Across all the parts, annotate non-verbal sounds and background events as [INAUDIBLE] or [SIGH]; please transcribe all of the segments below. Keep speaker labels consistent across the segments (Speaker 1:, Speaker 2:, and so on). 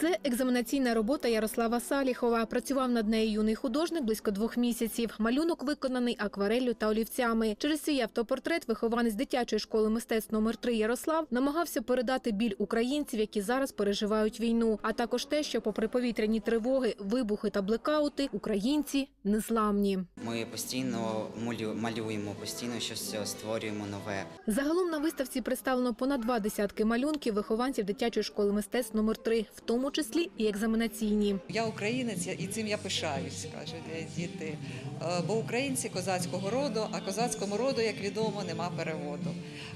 Speaker 1: Це екзаменаційна робота Ярослава Саліхова. Працював над нею юний художник близько двох місяців. Малюнок виконаний аквареллю та олівцями. Через свій автопортрет вихованець дитячої школи мистецтв номер 3 Ярослав намагався передати біль українців, які зараз переживають війну, а також те, що, попри повітряні тривоги, вибухи та блекаути, українці незламні.
Speaker 2: Ми постійно малю- малюємо, постійно щось створюємо нове.
Speaker 1: Загалом на виставці представлено понад два десятки малюнків вихованців дитячої школи мистецтв номер 3 в тому числі і екзаменаційні.
Speaker 3: Я українець і цим я пишаюсь, кажуть діти. Е, Бо українці козацького роду, а козацькому роду, як відомо, нема переводу.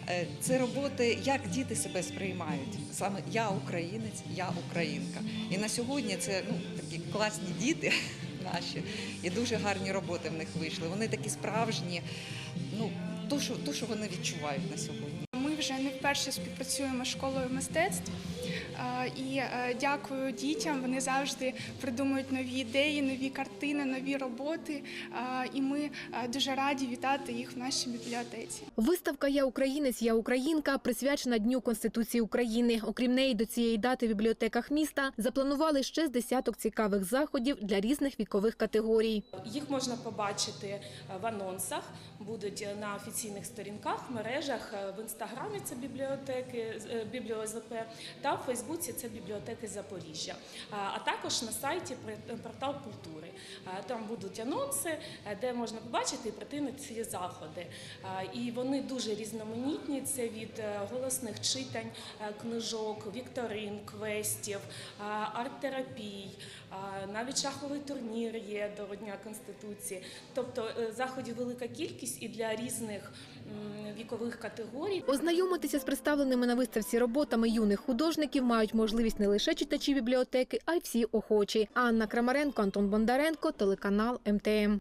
Speaker 3: Е, Це роботи, як діти себе сприймають. Саме я українець, я українка. І на сьогодні це ну, такі класні діти [LAUGHS] наші, і дуже гарні роботи в них вийшли. Вони такі справжні, ну, то, що, то, що вони відчувають на сьогодні.
Speaker 4: Ми вже не вперше співпрацюємо з школою мистецтв. І е, дякую дітям. Вони завжди придумують нові ідеї, нові картини, нові роботи. І ми е, дуже раді вітати їх в нашій бібліотеці.
Speaker 1: Виставка Я українець, я українка присвячена Дню Конституції України. Окрім неї, до цієї дати в бібліотеках міста запланували ще з десяток цікавих заходів для різних вікових категорій.
Speaker 5: Їх можна побачити е, в анонсах, будуть на офіційних сторінках, мережах в інстаграмі це бібліотеки бібліозп та в Фейсбуці це бібліотеки Запоріжжя, А- також на сайті портал культури. Там будуть анонси, е, де можна побачити і прийти на ці заходи. І вони дуже різноманітні. Це від е, голосних читань, е, книжок, вікторин, квестів, арт-терапій, навіть шаховий турнір є до Дня Конституції. Тобто заходів велика кількість і для різних вікових категорій.
Speaker 1: Ознайомитися з представленими на виставці роботами юних художників мають можливість не лише читачі бібліотеки, а й всі охочі. Анна Крамаренко, Антон Бондаренко, телеканал МТМ.